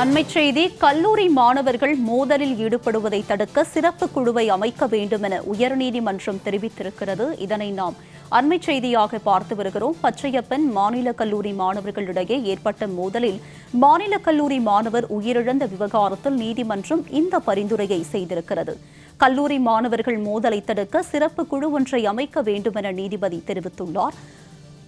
அண்மைச் செய்தி கல்லூரி மாணவர்கள் மோதலில் ஈடுபடுவதை தடுக்க சிறப்பு குழுவை அமைக்க வேண்டும் என உயர்நீதிமன்றம் தெரிவித்திருக்கிறது. இதனை நாம் அண்மைச் செய்தியாக பார்த்து வருகிறோம். பச்சையப்பன் மாநில கல்லூரி மாணவர்களிடையே ஏற்பட்ட மோதலில் மாநில கல்லூரி மாணவர் உயிரிழந்த விவகாரத்தில் நீதிமன்றம் இந்த பரிந்துரையை செய்திருக்கிறது. கல்லூரி மாணவர்கள் மோதலை தடுக்க சிறப்பு குழு ஒன்றை அமைக்க வேண்டும் என நீதிபதி தெரிவித்துள்ளார்.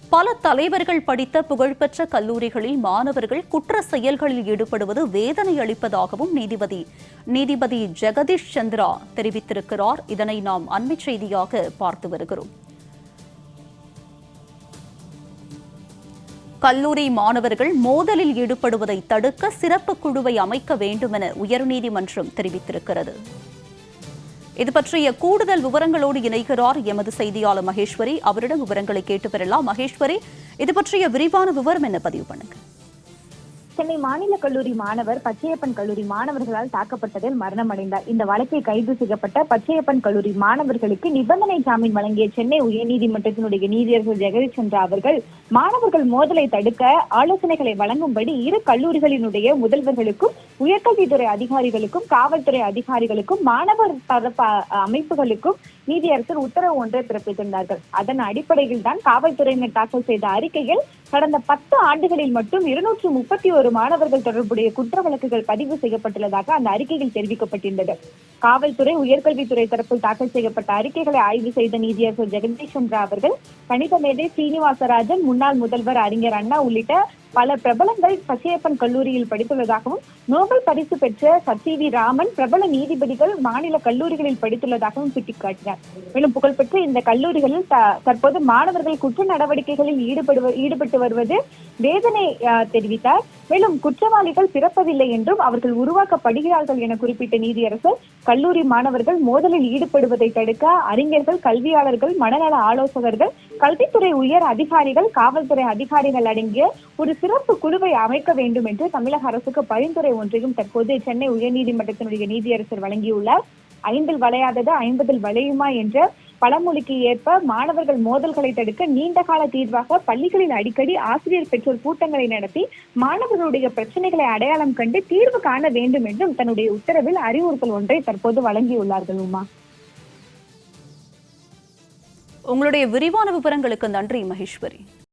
பல தலைவர்கள் படித்த புகழ்பெற்ற கல்லூரிகளில் மாணவர்கள் குற்ற செயல்களில் ஈடுபடுவது வேதனை அளிப்பதாகவும் நீதிபதி. நீதிபதி ஜெகதீஷ் சந்திரா தெரிவித்திருக்கிறார். இதனை நாம் அண்மைச் செய்தியாக பார்த்து வருகிறோம். கல்லூரி மாணவர்கள் மோதலில் ஈடுபடுவதை தடுக்க சிறப்பு குழுவை அமைக்க வேண்டும் என உயர்நீதிமன்றம் தெரிவித்திருக்கிறது. இது பற்றிய கூடுதல் விவரங்களோடு இணைகிறார் எமது செய்தியாளர் மகேஸ்வரி. அவரிடம் விவரங்களை கேட்டு பெறலாம். மகேஸ்வரி இது பற்றிய விரிவான விவரம் என்ன? பதிவு பண்ணுங்க. சென்னை மாநில கல்லூரி மாணவர் பச்சையப்பன் கல்லூரி மாணவர்களால் தாக்கப்பட்டதில் மரணம் அடைந்தார் இந்த வழக்கில் கைது செய்யப்பட்ட பச்சையப்பன் கல்லூரி மாணவர்களுக்கு நிபந்தனை ஜாமீன் வழங்கிய சென்னை உயர்நீதிமன்றத்தினுடைய நீதியர்கள் ஜெகதீஷ் அவர்கள் மாணவர்கள் மோதலை தடுக்க ஆலோசனைகளை வழங்கும்படி இரு கல்லூரிகளினுடைய முதல்வர்களுக்கும் உயர்கல்வித்துறை அதிகாரிகளுக்கும் காவல்துறை அதிகாரிகளுக்கும் மாணவர் தரப்பு அமைப்புகளுக்கும் நீதியரசர் உத்தரவு ஒன்றை பிறப்பித்திருந்தார்கள். அதன் அடிப்படையில் தான் காவல்துறையினர் தாக்கல் செய்த அறிக்கையில் கடந்த பத்து ஆண்டுகளில் மட்டும் இருநூற்று முப்பத்தி ஒரு மாணவர்கள் தொடர்புடைய குற்ற வழக்குகள் பதிவு செய்யப்பட்டுள்ளதாக அந்த அறிக்கையில் தெரிவிக்கப்பட்டிருந்தது. காவல்துறை உயர்கல்வித்துறை தரப்பில் தாக்கல் செய்யப்பட்ட அறிக்கைகளை ஆய்வு செய்த நீதியரசர் ஜெகதீஷ் சந்திரா அவர்கள் கணித மேதை சீனிவாசராஜன் முன்னாள் முதல்வர் அறிஞர் அண்ணா உள்ளிட்ட பல பிரபலங்கள் பச்சையப்பன் கல்லூரியில் படித்துள்ளதாகவும் நோபல் பரிசு பெற்ற சர் வி ராமன் பிரபல நீதிபதிகள் மாநில கல்லூரிகளில் படித்துள்ளதாகவும் சுட்டிக்காட்டினார். மேலும் புகழ்பெற்ற இந்த கல்லூரிகளில் தற்போது மாணவர்கள் குற்ற நடவடிக்கைகளில் ஈடுபடுவ ஈடுபட்டு வருவது வேதனை தெரிவித்தார். மேலும் குற்றவாளிகள் பிறப்பதில்லை என்றும் அவர்கள் உருவாக்கப்படுகிறார்கள் என குறிப்பிட்ட நீதியரசர் கல்லூரி மாணவர்கள் மோதலில் ஈடுபடுவதை தடுக்க அறிஞர்கள் கல்வியாளர்கள் மனநல ஆலோசகர்கள் கல்வித்துறை உயர் அதிகாரிகள் காவல்துறை அதிகாரிகள் அடங்கிய ஒரு சிறப்பு குழுவை அமைக்க வேண்டும் என்று தமிழக அரசுக்கு பரிந்துரை ஒன்றையும் தற்போது சென்னை உயர்நீதிமன்றத்தினுடைய நீதியரசர் வழங்கியுள்ளார். ஐந்தில் வளையாதது ஐம்பதில் வளையுமா என்ற பழமொழிக்கு ஏற்ப மாணவர்கள் மோதல்களை தடுக்க நீண்டகால தீர்வாக பள்ளிகளில் அடிக்கடி ஆசிரியர் பெற்றோர் கூட்டங்களை நடத்தி மாணவர்களுடைய பிரச்சனைகளை அடையாளம் கண்டு தீர்வு காண வேண்டும் என்றும் தன்னுடைய உத்தரவில் அறிவுறுத்தல் ஒன்றை தற்போது வழங்கியுள்ளார்கள் உமா. உங்களுடைய விரிவான விவரங்களுக்கு நன்றி மகேஸ்வரி.